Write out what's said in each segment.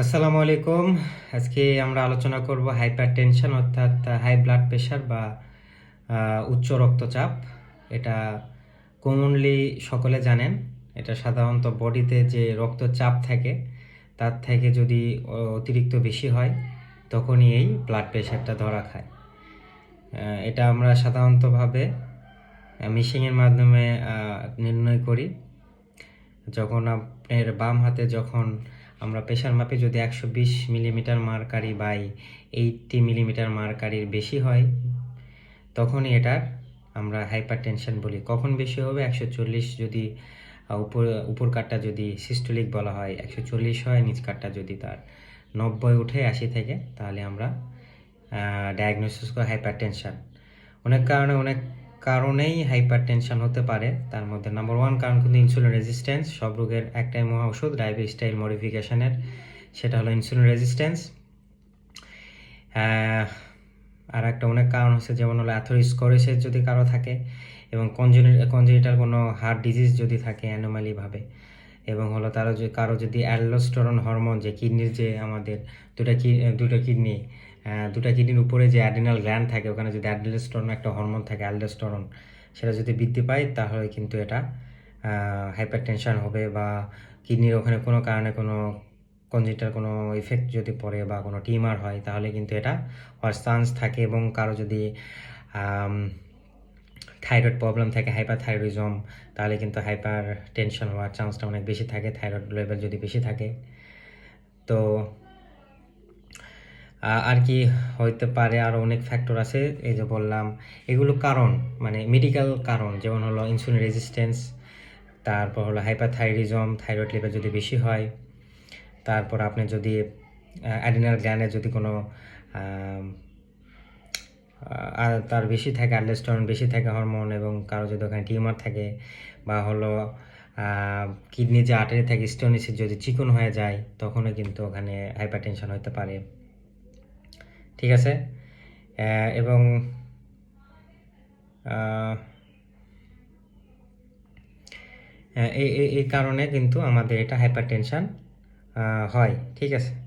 আসসালামু আলাইকুম। আজকে আমরা আলোচনা করব হাইপার টেনশন অর্থাৎ হাই ব্লাড প্রেশার বা উচ্চ রক্তচাপ। এটা কমনলি সকলে জানেন। এটা সাধারণত বডিতে যে রক্তচাপ থাকে, তার থেকে যদি অতিরিক্ত বেশি হয়, তখনই এই ব্লাড প্রেশারটা ধরা খায়। এটা আমরা সাধারণতভাবে মিশিংয়ের মাধ্যমে নির্ণয় করি। যখন আপনার বাম হাতে যখন আমরা প্রেশার মাপে যদি একশো বিশ millimetre mercury by eighty millimetre মার্কারির বেশি হয়, তখনই এটার আমরা হাইপার টেনশন বলি। কখন বেশি হবে? একশো চল্লিশ যদি উপর উপর কাটটা যদি সিস্টোলিক বলা হয়, একশো চল্লিশ হয়, নিচ কাটটা যদি তার নব্বই উঠে আশি থেকে, তাহলে আমরা ডায়াগনোসিস করি হাইপার টেনশন অনেক কারণে অনেক কারণেই হাইপার টেনশন হতে পারে। তার মধ্যে নাম্বার ওয়ান কারণ কিন্তু ইনসুলিন রেজিস্ট্যান্স সব রোগের একটাই মহা ওষুধ লাইফস্টাইল মডিফিকেশানের সেটা হলো ইনসুলিন রেজিস্ট্যান্স আর একটা অনেক কারণ হচ্ছে, যেমন হলো অ্যাথোরিস্কোরিসের যদি কারও থাকে, এবং কনজেনিটাল কোনো হার্ট ডিজিজ যদি থাকে অ্যানোমালিভাবে এবং হলো তারও যে, কারও যদি অ্যালডোস্টেরন হরমোন যে কিডনির যে আমাদের দুটা কি দুটো কিডনি দুটা কিডনির উপরে যে অ্যাডিনাল গ্ল্যান্ড থাকে, ওখানে যদি অ্যাডোস্টেরন একটা হরমোন থাকে অ্যালডোস্টেরন সেটা যদি বৃদ্ধি পায়, তাহলে কিন্তু এটা হাইপার টেনশন হবে বা কিডনির ওখানে কোনো কারণে কোনো কনজিটার কোনো ইফেক্ট যদি পড়ে বা কোনো টিমার হয়, তাহলে কিন্তু এটা হওয়ার চান্স থাকে এবং কারও যদি থাইরয়েড প্রবলেম থাকে হাইপার থাইরয়েডিজম তাহলে কিন্তু হাইপার টেনশন হওয়ার চান্সটা অনেক বেশি থাকে থাইরয়েড লেভেল যদি বেশি থাকে। তো আর কি হইতে পারে আরও অনেক ফ্যাক্টর আছে, এই যে বললাম, এগুলো কারণ মানে মেডিকেল কারণ, যেমন হলো ইনসুলিন রেজিস্ট্যান্স তারপর হলো হাইপারথাইরিজম থাইরয়েড লেভেল যদি বেশি হয়, তারপর আপনি যদি অ্যাডিনাল গ্ল্যান্ডে যদি কোনো আর তার বেশি থাকে অ্যালডোস্টেরন বেশি থাকে হরমোন এবং কারও যদি ওখানে টিউমার থাকে বা হলো কিডনি যে আর্টারি থাকে স্টোনিসের যদি চিকন হয়ে যায়, তখনও কিন্তু ওখানে হাইপারটেনশন হতে পারে। ঠিক আছে? এবং এই কারণে কিন্তু আমাদের এটা হাইপার টেনশন হয়। ঠিক আছে?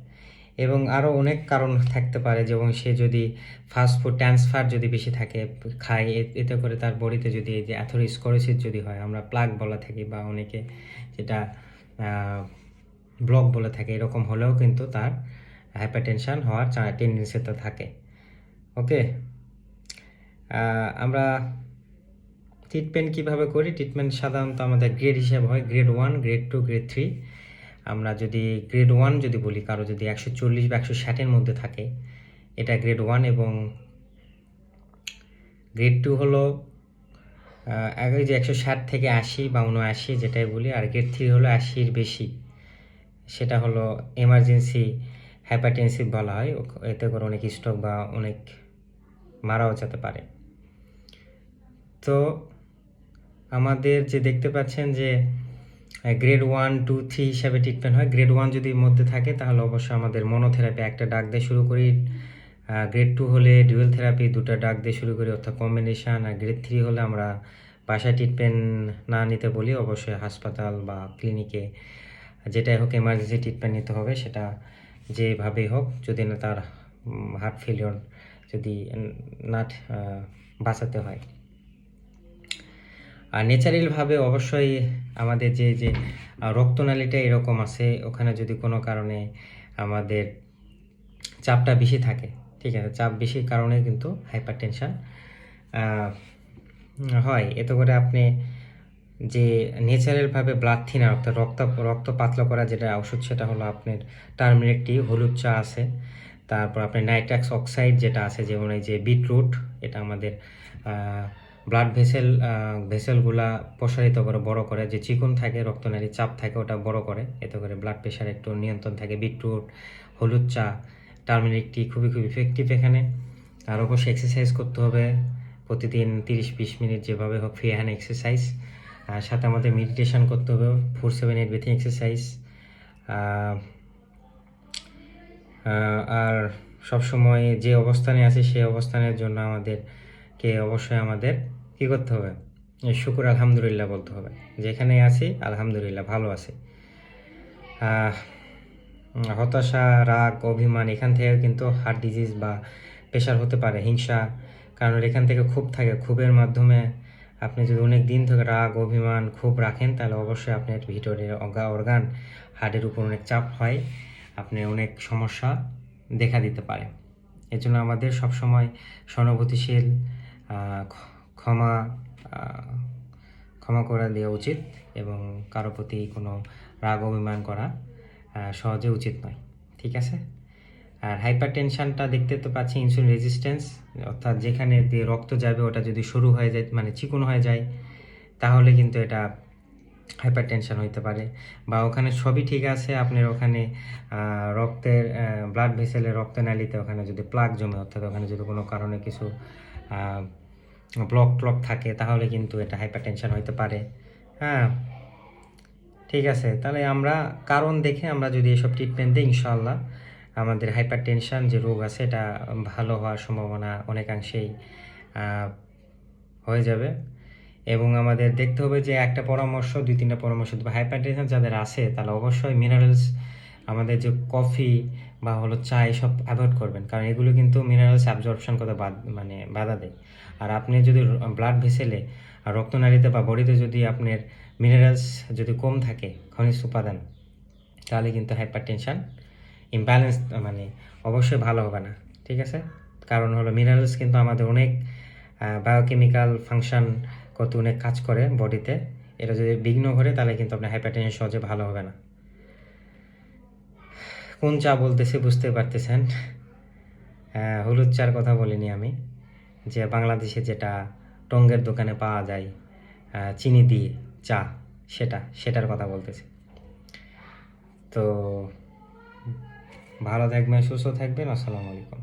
এবং আরও অনেক কারণ থাকতে পারে, যেমন সে যদি ফাস্ট ফুড ট্রান্সফার যদি বেশি থাকে, খায় এতে করে তার বডিতে যদি এই যে অ্যাথোরিস্কোরিসিস যদি হয়, আমরা প্লাগ বলে থাকি বা অনেকে যেটা ব্লক বলে থাকে, এরকম হলেও কিন্তু তার হাইপারটেনশন হওয়ার টেন্ডেন্সিতে থাকে। ওকে আমরা ট্রিটমেন্ট কীভাবে করি? ট্রিটমেন্ট সাধারণত আমাদের গ্রেড হিসাবে হয় grade one grade two grade three আমরা যদি গ্রেড ওয়ান যদি বলি, কারও যদি একশো চল্লিশ বা একশো ষাটের মধ্যে থাকে, এটা গ্রেড ওয়ান এবং গ্রেড টু হলো আগে যে একশো ষাট থেকে আশি বা উনআশি যেটাই বলি, আর গ্রেড থ্রি হলো আশির বেশি। সেটা হলো এমার্জেন্সি হাইপারটেনসিভ বলা হয়, এতে করে অনেক স্ট্রোক বা অনেক মারাও যেতে পারে। তো আমাদের যে দেখতে পাচ্ছেন যে গ্রেড ওয়ান টু থ্রি হিসাবে ট্রিটমেন্ট হয়। গ্রেড ওয়ান যদি মধ্যে থাকে, তাহলে অবশ্যই আমাদের মনোথেরাপি একটা ডাক দিয়ে শুরু করি। গ্রেড টু হলে ডুয়েল থেরাপি দুটো ডাক দিয়ে শুরু করি, অর্থাৎ কম্বিনেশান আর গ্রেড থ্রি হলে আমরা বাসায় ট্রিটমেন্ট না নিতে বলি, অবশ্যই হাসপাতাল বা ক্লিনিকে যেটাই হোক এমার্জেন্সি ট্রিটমেন্ট নিতে হবে, সেটা যেভাবেই হোক, যদি না তার হার্ট ফেলিওর যদি না বাঁচাতে হয়। আর ন্যাচারালভাবে অবশ্যই আমাদের যে যে রক্তনালীটা এরকম আছে, ওখানে যদি কোনো কারণে আমাদের চাপটা বেশি থাকে, ঠিক আছে, চাপ বেশি কারণে কিন্তু হাইপার টেনশন হয়। এতে করে আপনি যে ন্যাচারালভাবে ব্লাড থিনার অর্থাৎ রক্ত রক্ত পাতলা করা যেটা ওষুধ সেটা হলো আপনার টার্মেরিকটি হলুদ চা আছে, তারপর আপনার নাইট্রাক্স অক্সাইড যেটা আছে, যেমন এই যে বিটরুট এটা আমাদের ব্লাড ভেসেল ভেসেলগুলা প্রসারিত করে, বড় করে, যে চিকন থাকে, রক্তনালী চাপ থাকে, ওটা বড় করে, এতে করে ব্লাড প্রেশার একটু নিয়ন্ত্রণ থাকে, বিটরুট, হলুদ চা টার্মেরিক টি খুবই খুব ইফেক্টিভ এখানে। আর অবশ্যই এক্সারসাইজ করতে হবে, প্রতিদিন তিরিশ, বিশ মিনিট যেভাবে হোক ফ্রি হ্যান্ড এক্সারসাইজ আর সাথে আমাদের মেডিটেশন করতে হবে four seven eight breathing exercise আর সবসময় যে অবস্থানে আছে, সেই অবস্থানের জন্য আমাদেরকে অবশ্যই আমাদের কী করতে হবে? শুকুর আলহামদুলিল্লাহ বলতে হবে। যেখানে আছি, আলহামদুলিল্লাহ, ভালো আছি। হতাশা, রাগ, অভিমান এখান থেকেও কিন্তু হার্ট ডিজিজ বা প্রেশার হতে পারে, হিংসা। কারণ এখান থেকে ক্ষোভ থাকে। ক্ষোভের মাধ্যমে আপনি যদি অনেক দিন থেকে রাগ, অভিমান, ক্ষোভ রাখেন, তাহলে অবশ্যই আপনার ভিতরের অঙ্গা অর্গান হার্টের উপর অনেক চাপ হয়। আপনি অনেক সমস্যা দেখা দিতে পারে। এজন্য আমাদের সবসময় সহানুভূতিশীল ক্ষমা ক্ষমা করে দেওয়া উচিত এবং কারও প্রতি কোনো রাগ অভিমান করা সহজে উচিত নয়। ঠিক আছে? আর হাইপার টেনশনটা দেখতে তো পাচ্ছি ইনসুলিন রেজিস্ট্যান্স, অর্থাৎ যেখানে দিয়ে রক্ত যাবে ওটা যদি শুরু হয়ে যায় মানে চিকন হয়ে যায়, তাহলে কিন্তু এটা হাইপার টেনশন হইতে পারে বা ওখানে সবই ঠিক আছে। আপনার ওখানে রক্তের ব্লাড ভেসেলের রক্তনালীতে ওখানে যদি প্লাগ জমে, অর্থাৎ ওখানে যদি কোনো কারণে কিছু ব্লক ট্লক থাকে, তাহলে কিন্তু এটা হাইপার টেনশন হইতে পারে। হ্যাঁ ঠিক আছে। তাহলে আমরা কারণ দেখে আমরা যদি এসব ট্রিটমেন্ট দিই ইনশাল্লাহ আমাদের হাইপার টেনশন যে রোগ আছে, এটা ভালো হওয়ার সম্ভাবনা অনেকাংশেই হয়ে যাবে। এবং আমাদের দেখতে হবে যে একটা পরামর্শ, দুই তিনটা পরামর্শ দেবে হাইপার টেনশন যাদের আছে তাহলে অবশ্যই মিনারেলস আমাদের যে কফি বা হলো চা, এসব অ্যাভয়েড করবেন। কারণ এগুলো কিন্তু মিনারেলস অ্যাবজর্পশন করতে মানে বাধা দেয়। আর আপনি যদি ব্লাড ভেসেলে রক্তনালীতে বা বডিতে যদি আপনার মিনারেলস যদি কম থাকে, খনিজ উপাদান, তাহলে কিন্তু হাইপার টেনশন ইমব্যালেন্স মানে অবশ্যই ভালো হবে না। ঠিক আছে? কারণ হলো মিনারেলস কিন্তু আমাদের অনেক বায়োকেমিক্যাল ফাংশন করতে অনেক কাজ করে বডিতে, এটা যদি বিঘ্ন ঘটে তাহলে কিন্তু আপনার হাইপার টেনশন সহজে ভালো হবে না। কোন চা বলতেছি বুঝতে পারতেছেন? হলুদ চার কথা বলিনি আমি। যে বাংলাদেশে যেটা টঙ্গের দোকানে পাওয়া যায় চিনি দিয়ে চা, সেটা, সেটার কথা বলতেছি। তো ভালো থাকবেন, সুস্থ থাকবেন, আসসালামু আলাইকুম।